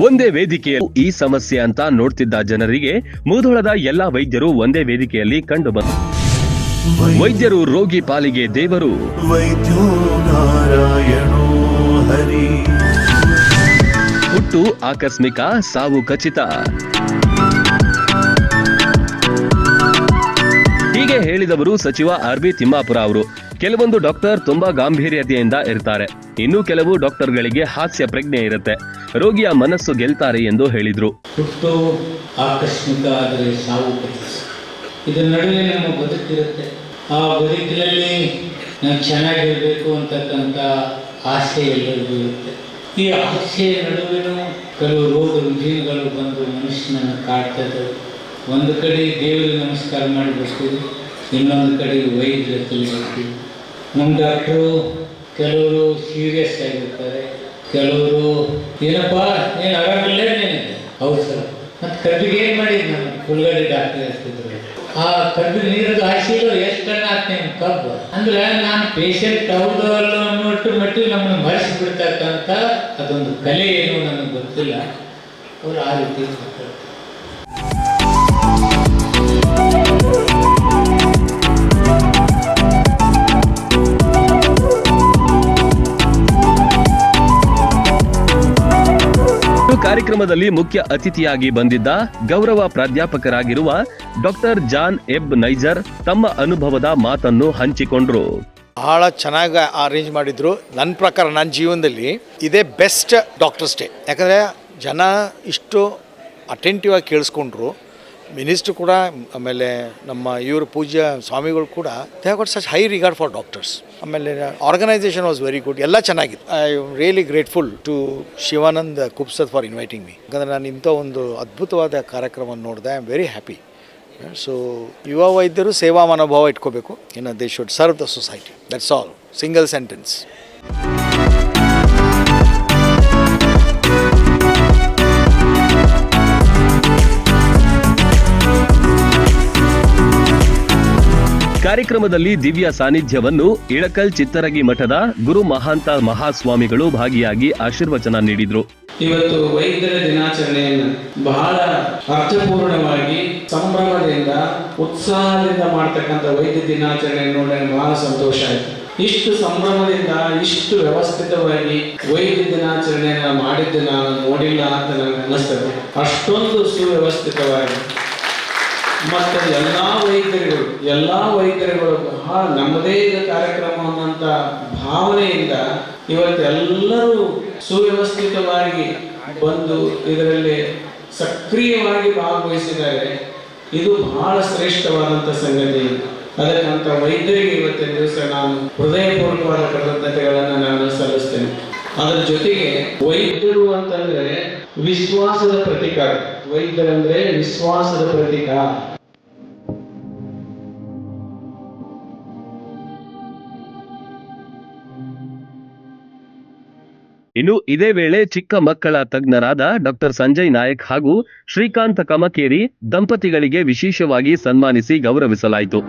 ಒಂದೇ ವೇದಿಕೆಯಲ್ಲಿ ಈ ಸಮಸ್ಯೆ ಅಂತ ನೋಡ್ತಿದ್ದ ಜನರಿಗೆ ಮುಧೋಳದ ಎಲ್ಲಾ ವೈದ್ಯರು ಒಂದೇ ವೇದಿಕೆಯಲ್ಲಿ ಕಂಡು ಬಂದರು ವೈದ್ಯರು ರೋಗಿ ಪಾಲಿಗೆ ದೇವರು. ಹುಟ್ಟು ಆಕಸ್ಮಿಕ ಸಾವು ಖಚಿತ. ಹೀಗೆ ಹೇಳಿದವರು ಸಚಿವ ಆರ್ ಬಿ ತಿಮ್ಮಾಪುರ ಅವರು. ಕೆಲವೊಂದು ಡಾಕ್ಟರ್ ತುಂಬಾ ಗಾಂಭೀರ್ಯತೆಯಿಂದ ಇರ್ತಾರೆ. ಇನ್ನು ಕೆಲವು ಡಾಕ್ಟರ್ಗಳಿಗೆ ಹಾಸ್ಯ ಪ್ರಜ್ಞೆ ಇರುತ್ತೆ. ರೋಗಿಯ ಮನಸ್ಸು ಗೆಲ್ತಾರೆ ಎಂದು ಹೇಳಿದ್ರು. ಹುಟ್ಟು ಆಕಸ್ಮಿಕ ಆದರೆ ಸಾವು ಇದರ ನಡುವೆ ನಮ್ಮ ಬದುಕಿರುತ್ತೆ. ಆ ಬದುಕಿನಲ್ಲಿ ನಾನು ಚೆನ್ನಾಗಿರಬೇಕು ಅಂತಕ್ಕಂಥ ಆಸೆ ಎಲ್ಲರಿಗೂ ಇರುತ್ತೆ. ಈ ಆಸೆಯ ನಡುವೆನೂ ಕೆಲವು ರೋಗ ರುಜಿನಗಳು ಬಂದು ಮನುಷ್ಯನನ್ನು ಕಾಡ್ತದೆ ಒಂದು ಕಡೆ ದೇವರಿಗೆ ನಮಸ್ಕಾರ ಮಾಡಿ ಬರ್ತೀವಿ ಇನ್ನೊಂದು ಕಡೆ ವೈದ್ಯರು ತಿಳಿಸ್ತೀವಿ ನಮ್ಮ ಡಾಕ್ಟ್ರು ಕೆಲವರು ಸೀರಿಯಸ್ ಆಗಿರ್ತಾರೆ, ಕೆಲವರು ಏನಪ್ಪ, ಏನು ಆರಾಮಿಲ್ಲ ನೀನು? ಹೌದು ಸರ್ ಮತ್ತು ಕಬ್ಬಿಗೆ ಏನು ಮಾಡಿದ್ದು ನಾನು? ಕುಲ್ಗಡೆ ಡಾಕ್ಟರ್ ಇರ್ತಿದ್ರು ಆ ಕಬ್ಬಿಗೆ ನೀರು ಹಾಯಿಸಿದ್ರು ಎಷ್ಟು ಟನ್ ಹಾಕ್ತೇನೆ ಕಬ್ಬು? ಅಂದ್ರೆ ನಾನು ಪೇಷಂಟ್ ಹೌದು ಅಲ್ಲ ಅನ್ನೋಟ್ಟು ಮಟ್ಟಿಗೆ ನಮ್ಮನ್ನು ಮರೆಸಿಬಿಡ್ತಕ್ಕಂಥ ಅದೊಂದು ಕಲೆ ಏನು ನನಗೆ ಗೊತ್ತಿಲ್ಲ. ಅವರು ಆ ರೀತಿ ಮಾತಾಡ್ತಾರೆ. ಕಾರ್ಯಕ್ರಮದಲ್ಲಿ ಮುಖ್ಯ ಅತಿಥಿಯಾಗಿ ಬಂದಿದ್ದ ಗೌರವ ಪ್ರಾಧ್ಯಾಪಕರಾಗಿರುವ ಡಾಕ್ಟರ್ ಜಾನ್ ಎಬ್ ನೈಜರ್ ತಮ್ಮ ಅನುಭವದ ಮಾತನ್ನು ಹಂಚಿಕೊಂಡ್ರು. ಬಹಳ ಚೆನ್ನಾಗಿ ಅರೇಂಜ್ ಮಾಡಿದ್ರು. ನನ್ನ ಪ್ರಕಾರ ನನ್ನ ಜೀವನದಲ್ಲಿ ಇದೇ ಬೆಸ್ಟ್ ಡಾಕ್ಟರ್ಸ್ ಡೇ ಯಾಕಂದರೆ ಜನ ಇಷ್ಟು ಅಟೆಂಟಿವ್ ಆಗಿ ಕೇಳಿಸ್ಕೊಂಡ್ರು. ಮಿನಿಸ್ಟ್ರು ಕೂಡ, ಆಮೇಲೆ ನಮ್ಮ ಇವರು ಪೂಜ್ಯ ಸ್ವಾಮಿಗಳು ಕೂಡ they got such high regard for doctors ಆಮೇಲೆ ಆರ್ಗನೈಸೇಷನ್ ವಾಸ್ ವೆರಿ ಗುಡ್ ಎಲ್ಲ ಚೆನ್ನಾಗಿತ್ತು. I really grateful to Shivanand Kupsad for inviting me ಯಾಕಂದರೆ ನಾನು ಇಂಥ ಒಂದು ಅದ್ಭುತವಾದ ಕಾರ್ಯಕ್ರಮವನ್ನು ನೋಡಿದೆ I am very happy so ಯುವ ವೈದ್ಯರು ಸೇವಾ ಮನೋಭಾವ ಇಟ್ಕೋಬೇಕು. ಇನ್ನು they should serve the society that's all single sentence ಕಾರ್ಯಕ್ರಮದಲ್ಲಿ ದಿವ್ಯ ಸಾನ್ನಿಧ್ಯವನ್ನು ಇಳಕಲ್ ಚಿತ್ತರಗಿ ಮಠದ ಗುರು ಮಹಾಂತ ಮಹಾಸ್ವಾಮಿಗಳು ಭಾಗಿಯಾಗಿ ಆಶೀರ್ವಚನ ನೀಡಿದ್ರು. ಇವತ್ತು ವೈದ್ಯರ ದಿನಾಚರಣೆಯನ್ನು ಬಹಳ ಅರ್ಥಪೂರ್ಣವಾಗಿ ಸಂಭ್ರಮದಿಂದ, ಉತ್ಸಾಹದಿಂದ ಮಾಡ್ತಕ್ಕಂಥ ವೈದ್ಯ ದಿನಾಚರಣೆ ನೋಡಿ ಬಹಳ ಸಂತೋಷ ಆಯಿತು. ಇಷ್ಟು ಸಂಭ್ರಮದಿಂದ, ಇಷ್ಟು ವ್ಯವಸ್ಥಿತವಾಗಿ ವೈದ್ಯ ದಿನಾಚರಣೆಯನ್ನು ಮಾಡಿದ್ದು ನಾನು ನೋಡಿಲ್ಲ ಅಂತ ನನಗೆ ಅನ್ನಿಸ್ತದೆ. ಅಷ್ಟೊಂದು ಸುವ್ಯವಸ್ಥಿತವಾಗಿ ಮತ್ತು ಎಲ್ಲ ವೈದ್ಯರುಗಳು ಎಲ್ಲ ವೈದ್ಯರುಗಳು ಬಹಳ ನಮ್ಮದೇ ಇದ ಕಾರ್ಯಕ್ರಮ ಅನ್ನೋಂಥ ಭಾವನೆಯಿಂದ ಇವತ್ತು ಎಲ್ಲರೂ ಸುವ್ಯವಸ್ಥಿತವಾಗಿ ಬಂದು ಇದರಲ್ಲಿ ಸಕ್ರಿಯವಾಗಿ ಭಾಗವಹಿಸಿದ್ದಾರೆ. ಇದು ಬಹಳ ಶ್ರೇಷ್ಠವಾದಂಥ ಸಂಗತಿ. ಅದಕ್ಕಂತ ವೈದ್ಯರಿಗೆ ಇವತ್ತಿನ ದಿವಸ ನಾನು ಹೃದಯಪೂರ್ವಕವಾದ ಕೃತಜ್ಞತೆಗಳನ್ನು ನಾನು ಸಲ್ಲಿಸ್ತೇನೆ. ಅದರ ಜೊತೆಗೆ ವೈದ್ಯರು ಅಂತಂದ್ರೆ ವಿಶ್ವಾಸದ ಪ್ರತೀಕ. ವೈದ್ಯರಂದ್ರೆ ವಿಶ್ವಾಸದ ಪ್ರತೀಕ. ಇನ್ನು ಇದೇ ವೇಳೆ ಚಿಕ್ಕ ಮಕ್ಕಳ ತಜ್ಞರಾದ ಡಾಕ್ಟರ್ ಸಂಜಯ್ ನಾಯಕ್ ಹಾಗೂ ಶ್ರೀಕಾಂತ ಕಮಕೇರಿ ದಂಪತಿಗಳಿಗೆ ವಿಶೇಷವಾಗಿ ಸನ್ಮಾನಿಸಿ ಗೌರವಿಸಲಾಯಿತು.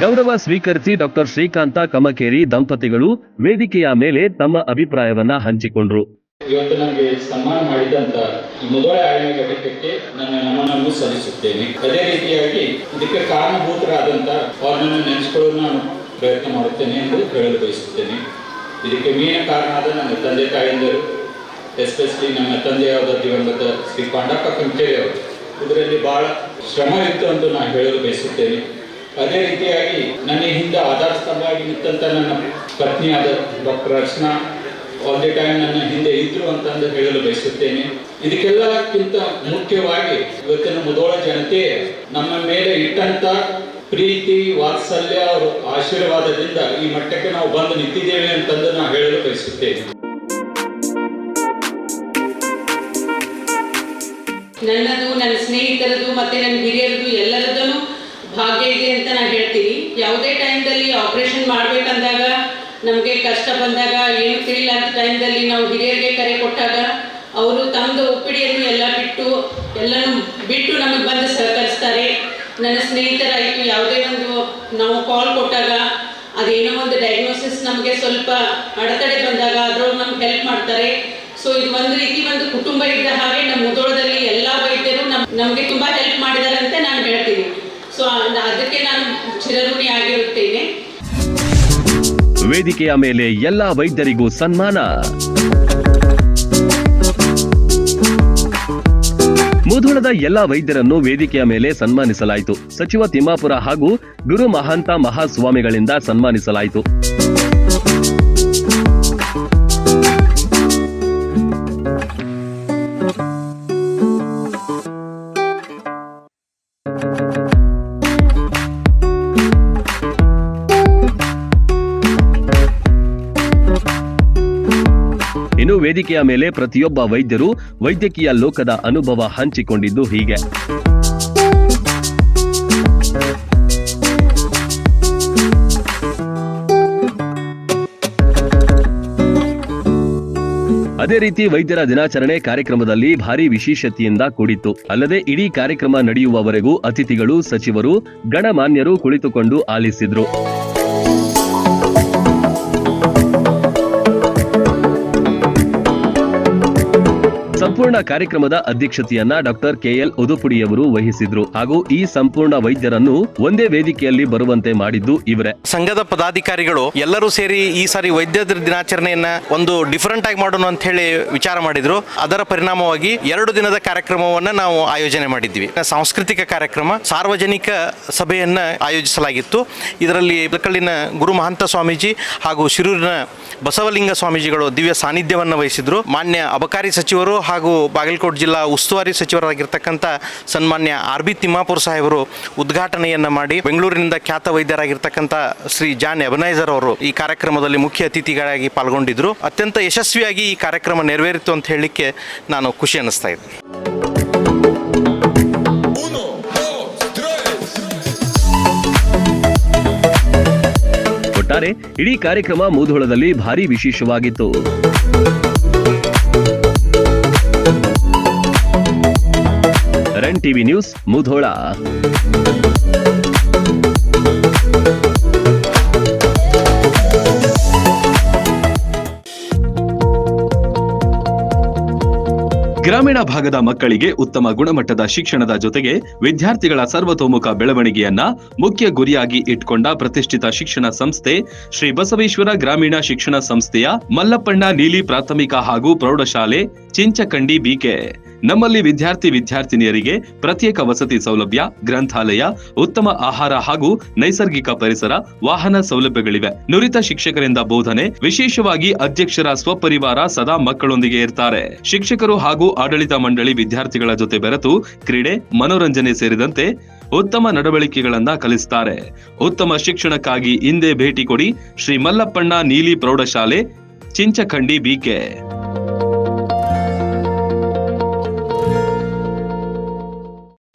ಗೌರವ ಸ್ವೀಕರಿಸಿ ಡಾಕ್ಟರ್ ಶ್ರೀಕಾಂತ ಕಮಕೇರಿ ದಂಪತಿಗಳು ವೇದಿಕೆಯ ಮೇಲೆ ತಮ್ಮ ಅಭಿಪ್ರಾಯವನ್ನ ಹಂಚಿಕೊಂಡ್ರು. ಇವತ್ತು ನನಗೆ ಸನ್ಮಾನ ಮಾಡಿದಂತ ಮುದೋಳೆ ಆಯೋಗ ಘಟಕಕ್ಕೆ ನನ್ನ ನಮನನ್ನು ಸಲ್ಲಿಸುತ್ತೇನೆ. ಅದೇ ರೀತಿಯಾಗಿ ಇದಕ್ಕೆ ಕಾರಣಭೂತರಾದಂತ ಅವರನ್ನು ನೆನೆಸಿಕೊಳ್ಳಲು ನಾನು ಪ್ರಯತ್ನ ಮಾಡುತ್ತೇನೆ ಎಂದು ಹೇಳಲು ಬಯಸುತ್ತೇನೆ. ಇದಕ್ಕೆ ಮೇನ್ ಕಾರಣ ಆದ ನನ್ನ ತಂದೆ ತಾಯಂದಿರು ಎಸ್ಪೆಷಲಿ ನನ್ನ ತಂದೆಯಾದ ದಿವಂಗತ ಶ್ರೀ ಪಾಂಡಪ್ಪ ಕಂಕೇರಿ ಅವರು. ಇದರಲ್ಲಿ ಬಹಳ ಶ್ರಮ ಇತ್ತು ಎಂದು ನಾನು ಹೇಳಲು ಬಯಸುತ್ತೇನೆ. ಅದೇ ರೀತಿಯಾಗಿ ನನ್ನ ಹಿಂದೆ ಆಧಾರ ಸ್ತಂಭವಾಗಿ ನಿಂತ ನನ್ನ ಪತ್ನಿಯಾದ doctor Archana all the time ನನ್ನ ಹಿಂದೆ ಇದ್ರು ಅಂತಂದು ಹೇಳಲು ಬಯಸುತ್ತೇನೆ. ಇದಕ್ಕೆಲ್ಲಕ್ಕಿಂತ ಮುಖ್ಯವಾಗಿ ಇವತ್ತಿನ ಮುದೋಳ ಜನತೆ ನಮ್ಮ ಮೇಲೆ ಇಟ್ಟಂತ ಪ್ರೀತಿ, ವಾತ್ಸಲ್ಯ, ಆಶೀರ್ವಾದದಿಂದ ಈ ಮಟ್ಟಕ್ಕೆ ನಾವು ಬಂದು ನಿಂತಿದ್ದೇವೆ ಅಂತಂದು ನಾನು ಹೇಳಲು ಬಯಸುತ್ತೇನೆ. ನನ್ನದು, ನನ್ನ ಸ್ನೇಹಿತರದು ಮತ್ತೆ ನನ್ನ ಹಿರಿಯರದು ಎಲ್ಲರದೂ ಭಾಗ್ಯ ಇದೆ ಅಂತ ನಾನು ಹೇಳ್ತೀನಿ. ಯಾವುದೇ ಟೈಮ್ದಲ್ಲಿ ಆಪರೇಷನ್ ಮಾಡ್ಬೇಕಂದಾಗ ನಮಗೆ ಕಷ್ಟ ಬಂದಾಗ ಏನು ಫೀಲ್ ಅಂತ ಟೈಮ್ದಲ್ಲಿ ನಾವು ಹಿರಿಯರಿಗೆ ಕರೆ ಕೊಟ್ಟಾಗ ಅವರು ತಮ್ಮದು ಒಪ್ಪಿಡಿಯನ್ನು ಎಲ್ಲ ಬಿಟ್ಟು ಎಲ್ಲನೂ ಬಿಟ್ಟು ನಮಗೆ ಬಂದು ಸಹಕರಿಸ್ತಾರೆ. ನನ್ನ ಸ್ನೇಹಿತರಾಯಿತು, ಯಾವುದೇ ಒಂದು ನಾವು ಕಾಲ್ ಕೊಟ್ಟಾಗ ಅದೇನೋ ಒಂದು ಡಯಾಗ್ನೋಸಿಸ್ ನಮಗೆ ಸ್ವಲ್ಪ ಅಡೆತಡೆ ಬಂದಾಗ ಅದ್ರೊಳಗೆ ನಮ್ಗೆ ಹೆಲ್ಪ್ ಮಾಡ್ತಾರೆ. ಸೊ ಇದು ಒಂದು ರೀತಿ ಒಂದು ಕುಟುಂಬ ಇದ್ದ ಹಾಗೆ ನಮ್ಮ ಮುದೋಳದಲ್ಲಿ ಎಲ್ಲ ವೈದ್ಯರು ನಮ್, ನಮಗೆ ತುಂಬ ಹೆಲ್ಪ್ ಮಾಡಿದ್ದಾರೆ ಅಂತ ನಾನು ಹೇಳ್ತೀನಿ. ಸೊ ಅದಕ್ಕೆ ನಾನು ಚಿರಋಣಿ ಆಗಿರುತ್ತೇನೆ. ವೇದಿಕೆಯ ಮೇಲೆ ಎಲ್ಲಾ ವೈದ್ಯರಿಗೂ ಸನ್ಮಾನ. ಮುಧೋಳದ ಎಲ್ಲಾ ವೈದ್ಯರನ್ನು ವೇದಿಕೆಯ ಮೇಲೆ ಸನ್ಮಾನಿಸಲಾಯಿತು. ಸಚಿವ ತಿಮ್ಮಾಪುರ ಹಾಗೂ ಗುರು ಮಹಾಂತ ಮಹಾಸ್ವಾಮಿಗಳಿಂದ ಸನ್ಮಾನಿಸಲಾಯಿತು. ಇನ್ನು ವೇದಿಕೆಯ ಮೇಲೆ ಪ್ರತಿಯೊಬ್ಬ ವೈದ್ಯರು ವೈದ್ಯಕೀಯ ಲೋಕದ ಅನುಭವ ಹಂಚಿಕೊಂಡಿದ್ದು ಹೀಗೆ. ಅದೇ ರೀತಿ ವೈದ್ಯರ ದಿನಾಚರಣೆ ಕಾರ್ಯಕ್ರಮದಲ್ಲಿ ಭಾರಿ ವಿಶೇಷತೆಯಿಂದ ಕೂಡಿತ್ತು. ಅಲ್ಲದೆ ಇಡೀ ಕಾರ್ಯಕ್ರಮ ನಡೆಯುವವರೆಗೂ ಅತಿಥಿಗಳು, ಸಚಿವರು, ಗಣಮಾನ್ಯರು ಕುಳಿತುಕೊಂಡು ಆಲಿಸಿದ್ರು. ಸಂಪೂರ್ಣ ಕಾರ್ಯಕ್ರಮದ ಅಧ್ಯಕ್ಷತೆಯನ್ನ ಡಾಕ್ಟರ್ ಕೆಎಲ್ ಉದುಪುಡಿಯವರು ವಹಿಸಿದ್ರು. ಹಾಗೂ ಈ ಸಂಪೂರ್ಣ ವೈದ್ಯರನ್ನು ಒಂದೇ ವೇದಿಕೆಯಲ್ಲಿ ಬರುವಂತೆ ಮಾಡಿದ್ದು ಇವರೇ. ಸಂಘದ ಪದಾಧಿಕಾರಿಗಳು ಎಲ್ಲರೂ ಸೇರಿ ಈ ಸಾರಿ ವೈದ್ಯ ದಿನಾಚರಣೆಯನ್ನ ಒಂದು ಡಿಫರೆಂಟ್ ಆಗಿ ಮಾಡೋಣ ಅಂತ ಹೇಳಿ ವಿಚಾರ ಮಾಡಿದ್ರು. ಅದರ ಪರಿಣಾಮವಾಗಿ ಎರಡು ದಿನದ ಕಾರ್ಯಕ್ರಮವನ್ನ ನಾವು ಆಯೋಜನೆ ಮಾಡಿದ್ವಿ. ಸಾಂಸ್ಕೃತಿಕ ಕಾರ್ಯಕ್ರಮ, ಸಾರ್ವಜನಿಕ ಸಭೆಯನ್ನ ಆಯೋಜಿಸಲಾಗಿತ್ತು. ಇದರಲ್ಲಿ ಇಳಕಲ್ಲಿನ ಗುರು ಮಹಂತ ಸ್ವಾಮೀಜಿ ಹಾಗೂ ಶಿರೂರಿನ ಬಸವಲಿಂಗ ಸ್ವಾಮೀಜಿಗಳು ದಿವ್ಯ ಸಾನ್ನಿಧ್ಯವನ್ನು ವಹಿಸಿದ್ರು. ಮಾನ್ಯ ಅಬಕಾರಿ ಸಚಿವರು ಹಾಗೂ ಬಾಗಲಕೋಟೆ ಜಿಲ್ಲಾ ಉಸ್ತುವಾರಿ ಸಚಿವರಾಗಿರ್ತಕ್ಕಂಥ ಸನ್ಮಾನ್ಯ ಆರ್ ಬಿ ತಿಮ್ಮಾಪುರ ಸಾಹೇಬರು ಉದ್ಘಾಟನೆಯನ್ನ ಮಾಡಿ ಬೆಂಗಳೂರಿನಿಂದ ಖ್ಯಾತ ವೈದ್ಯರಾಗಿರ್ತಕ್ಕಂಥ ಶ್ರೀ ಜಾನ್ ಎಬನೈಸರ್ ಅವರು ಈ ಕಾರ್ಯಕ್ರಮದಲ್ಲಿ ಮುಖ್ಯ ಅತಿಥಿಗಳಾಗಿ ಪಾಲ್ಗೊಂಡಿದ್ದರು ಅತ್ಯಂತ ಯಶಸ್ವಿಯಾಗಿ ಈ ಕಾರ್ಯಕ್ರಮ ನೆರವೇರಿತು ಅಂತ ಹೇಳಲಿಕ್ಕೆ ನಾನು ಖುಷಿ ಅನ್ನಿಸ್ತಾ ಇದ್ದೆ ಒಟ್ಟಾರೆ ಇಡೀ ಕಾರ್ಯಕ್ರಮ ಮೂಧೋಳದಲ್ಲಿ ಭಾರಿ ವಿಶೇಷವಾಗಿತ್ತು. Run TV news, Mudhol. ಗ್ರಾಮೀಣ ಭಾಗದ ಮಕ್ಕಳಿಗೆ ಉತ್ತಮ ಗುಣಮಟ್ಟದ ಶಿಕ್ಷಣದ ಜೊತೆಗೆ ವಿದ್ಯಾರ್ಥಿಗಳ ಸರ್ವತೋಮುಖ ಬೆಳವಣಿಗೆಯನ್ನ ಮುಖ್ಯ ಗುರಿಯಾಗಿ ಇಟ್ಕೊಂಡ ಪ್ರತಿಷ್ಠಿತ ಶಿಕ್ಷಣ ಸಂಸ್ಥೆ ಶ್ರೀ ಬಸವೇಶ್ವರ ಗ್ರಾಮೀಣ ಶಿಕ್ಷಣ ಸಂಸ್ಥೆಯ ಮಲ್ಲಪ್ಪಣ್ಣ ನೀಲಿ ಪ್ರಾಥಮಿಕ ಹಾಗೂ ಪ್ರೌಢಶಾಲೆ ಚಿಂಚಕಂಡಿ ಬಿಕೆ ನಮ್ಮಲ್ಲಿ ವಿದ್ಯಾರ್ಥಿ ವಿದ್ಯಾರ್ಥಿನಿಯರಿಗೆ ಪ್ರತ್ಯೇಕ ವಸತಿ ಸೌಲಭ್ಯ, ಗ್ರಂಥಾಲಯ, ಉತ್ತಮ ಆಹಾರ ಹಾಗೂ ನೈಸರ್ಗಿಕ ಪರಿಸರ, ವಾಹನ ಸೌಲಭ್ಯಗಳಿವೆ. ನುರಿತ ಶಿಕ್ಷಕರಿಂದ ಬೋಧನೆ, ವಿಶೇಷವಾಗಿ ಅಧ್ಯಕ್ಷರ ಸ್ವಪರಿವಾರ ಸದಾ ಮಕ್ಕಳೊಂದಿಗೆ ಇರ್ತಾರೆ. ಶಿಕ್ಷಕರು ಹಾಗೂ ಆಡಳಿತ ಮಂಡಳಿ ವಿದ್ಯಾರ್ಥಿಗಳ ಜೊತೆ ಬೆರೆತು ಕ್ರೀಡೆ, ಮನೋರಂಜನೆ ಸೇರಿದಂತೆ ಉತ್ತಮ ನಡವಳಿಕೆಗಳನ್ನ ಕಲಿಸ್ತಾರೆ. ಉತ್ತಮ ಶಿಕ್ಷಣಕ್ಕಾಗಿ ಹಿಂದೆ ಭೇಟಿ ಕೊಡಿ ಶ್ರೀ ಮಲ್ಲಪ್ಪಣ್ಣ ನೀಲಿ ಪ್ರೌಢಶಾಲೆ, Chinchakhandi BK